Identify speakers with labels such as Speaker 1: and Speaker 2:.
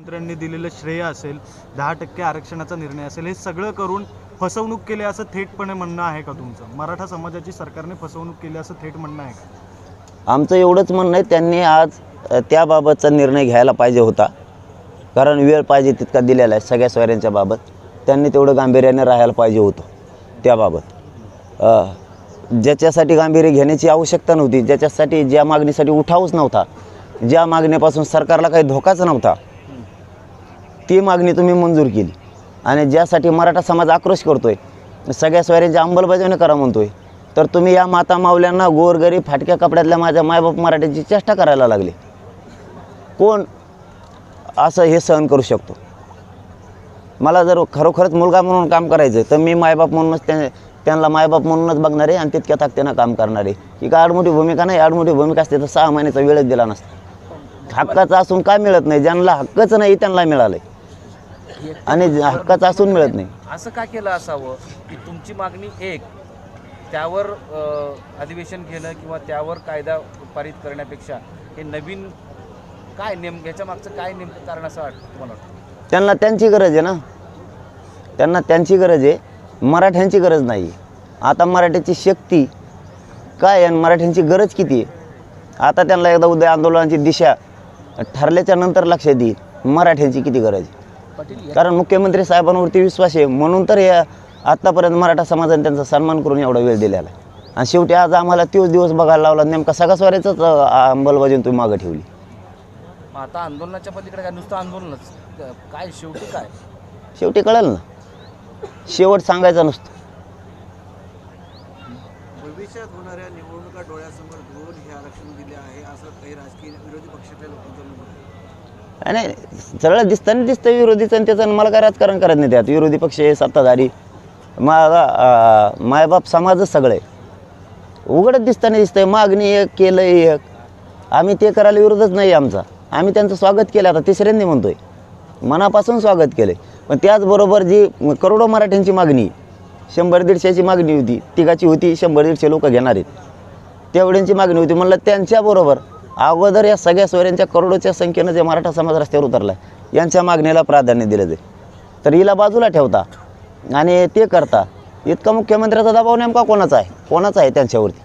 Speaker 1: मंत्र्यांनी दिलेलं श्रेय असेल दहा टक्के आरक्षणाचा निर्णय असेल हे सगळं करून फसवणूक केली असं थेटपणे म्हणणं आहे का तुमचं? मराठा समाजाची सरकारने फसवणूक केली असं थेट म्हणणं आहे का?
Speaker 2: आमचं एवढंच म्हणणं आहे त्यांनी आज त्याबाबतचा निर्णय घ्यायला पाहिजे होता. कारण वेळ पाहिजे तितका दिलेला आहे सगळ्या सोयऱ्यांच्या बाबत. त्यांनी तेवढं गांभीर्याने राहायला पाहिजे होतं त्याबाबत. ज्याच्यासाठी गांभीर्य घेण्याची आवश्यकता नव्हती ज्याच्यासाठी ज्या मागणीसाठी उठावच नव्हता. ज्या मागणीपासून सरकारला काही धोकाच नव्हता. ती मागणी तुम्ही मंजूर केली. आणि ज्यासाठी मराठा समाज आक्रोश करतो आहे सगळ्या सोयऱ्यांची अंमलबजावणी करा म्हणतो आहे तर तुम्ही या माता मावल्यांना गोरगरीब फाटक्या कपड्यातल्या माझ्या मायबाप मराठ्याची चेष्टा करायला लागली. कोण असं हे सहन करू शकतो? मला जर खरोखरच मुलगा म्हणून काम करायचं आहे तर मी मायबाप म्हणूनच त्या त्यांना मायबाप म्हणूनच बघणार आहे आणि तितक्या ताकदीनं काम करणार आहे. ही का आडमोठी भूमिका नाही आडमोठी भूमिका असते तर सहा महिन्याचा वेळच दिला नसता. हक्काचा असून काय मिळत नाही ज्यांना हक्कच नाही त्यांना मिळालं आहे आणि हक्काचं असून मिळत नाही.
Speaker 3: असं का केलं असावं? की तुमची मागणी एक त्यावर अधिवेशन घेणं किंवा त्यावर कायदा पारित करण्यापेक्षा हे नवीन काय नेम ह्याच्या मागचं काय नेमकं कारण असं वाटतं तुम्हाला वाटतं?
Speaker 2: त्यांना त्यांची गरज आहे ना. त्यांना त्यांची गरज आहे. मराठ्यांची गरज नाही. आता मराठ्याची शक्ती काय आहे आणि मराठ्यांची गरज किती आहे? आता त्यांना एकदा उद्या आंदोलनाची दिशा ठरल्याच्या नंतर लक्षात येईल मराठ्यांची किती गरज आहे. कारण मुख्यमंत्री साहेबांवरती विश्वास आहे. म्हणून तर या आत्तापर्यंत मराठा समाजाने त्यांचा सन्मान करून एवढा वेळ दिलेला आहे. आणि शेवटी आज आम्हाला तोच दिवस बघायला लावला. नेमका सगळा स्वाऱ्याचाच अंमलबजावणी तुम्ही मागं ठेवली.
Speaker 3: आता आंदोलनाच्या पलीकडे काय? नुसतं आंदोलनच. क- काय शेवटी काय?
Speaker 2: शेवटी कळेल ना. शेवट सांगायचा नसतो.
Speaker 4: भविष्यात होणाऱ्या निवडणुका डोळ्यासमोर घेऊन हे आरक्षण दिले आहे असं काही राजकीय विरोधी पक्षातल्या लोकांचं म्हणणं आहे.
Speaker 2: नाही सगळं सरळ दिसताना दिसतं विरोधीचं आणि त्याचं मला काय राजकारण करत नाही त्यात. विरोधी पक्ष आहे सत्ताधारी. माझा मायबाप समाजच सगळं. आहे उघडच दिसताना दिसतंय मागणी एक केलं एक. आम्ही ते करायला विरोधच नाही आमचा. आम्ही त्यांचं स्वागत केलं आता तिसऱ्यांनी म्हणतोय. मनापासून स्वागत केलं पण त्याचबरोबर जी करोडो मराठ्यांची मागणी शंभर दीडशेची मागणी होती तिघाची होती शंभर दीडशे लोक घेणार आहेत. तेवढ्यांची मागणी होती. म्हणलं त्यांच्याबरोबर अगोदर या सगळ्या सोयऱ्यांच्या करोडोच्या संख्येनं जे मराठा समाज रस्त्यावर उतरला आहे, यांच्या मागणीला प्राधान्य दिलं जाईल तर हिला बाजूला ठेवता आणि ते करता. इतका मुख्यमंत्र्याचा दबाव नेमका कोणाचा आहे? कोणाचा आहे त्यांच्यावरती?